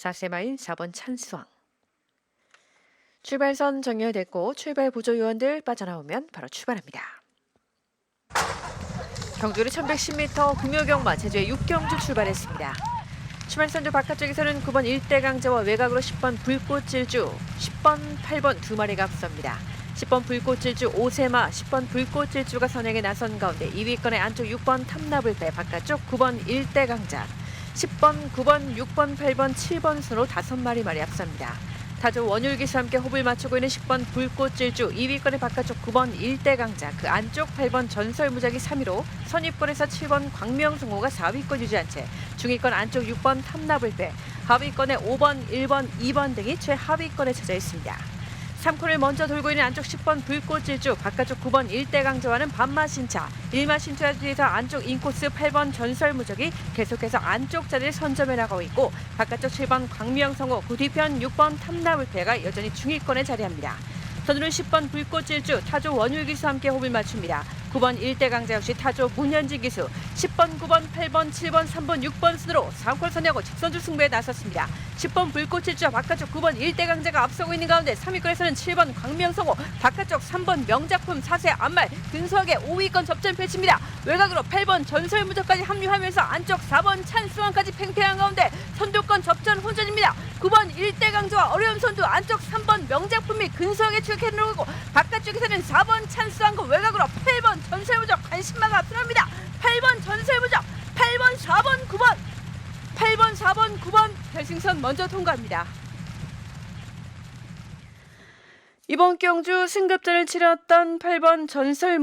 4세마일 4번 찬수왕. 출발선 정렬됐고 출발 보조 요원들 빠져나오면 바로 출발합니다. 경주리 1110m 금요경마 제주의 6경주 출발했습니다. 출발선두 바깥쪽에서는 9번 일대강자와 외곽으로 10번 불꽃질주, 10번, 8번 두 마리가 앞섭니다. 10번 불꽃질주 5세마, 10번 불꽃질주가 선행에 나선 가운데 2위권의 안쪽 6번 탐납을 빼 바깥쪽 9번 일대강자, 10번, 9번, 6번, 8번, 7번 순으로 다섯 마리 말이 앞섭니다. 타조 원율기수와 함께 호흡을 맞추고 있는 10번 불꽃질주, 2위권의 바깥쪽 9번 일대강자, 그 안쪽 8번 전설무작위 3위로 선입권에서 7번 광명성호가 4위권 유지한 채 중위권 안쪽 6번 탐납을 빼 하위권의 5번, 1번, 2번 등이 최하위권에 처져 있습니다. 3코를 먼저 돌고 있는 안쪽 10번 불꽃질주, 바깥쪽 9번 일대강자와는 반마신차, 일마신차 뒤에서 안쪽 인코스 8번 전설무적이 계속해서 안쪽 자리를 선점해 나가고 있고 바깥쪽 7번 광명성호, 그 뒤편 6번 탐나불패가 여전히 중위권에 자리합니다. 선두는 10번 불꽃질주, 타조 원율기수와 함께 호흡을 맞춥니다. 9번 일대강자 역시 타조 문현진 기수, 10번, 9번, 8번, 7번, 3번, 6번 순으로 3콜 선하고 직선주 승부에 나섰습니다. 10번 불꽃질주와 바깥쪽 9번 일대강자가 앞서고 있는 가운데 3위권에서는 7번 광명성호, 바깥쪽 3번 명작품 4세 안말 근소하게 5위권 접전 펼칩니다. 외곽으로 8번 전설무적까지 합류하면서 안쪽 4번 찬스왕까지 팽팽한 가운데 선두권 접전 혼전입니다. 9번 일대강자와 어려운 선두 안쪽 3번 명작품이 근소하게 추격해 누르고 바깥쪽에서는 4번 찬스왕과 외곽으로 8번 전설무적 관심마가 앞서갑니다. 8번 전설무적 8번 4번 9번 8번 4번 9번 결승선 먼저 통과합니다. 이번 경주 승급전을 치렀던 8번 전설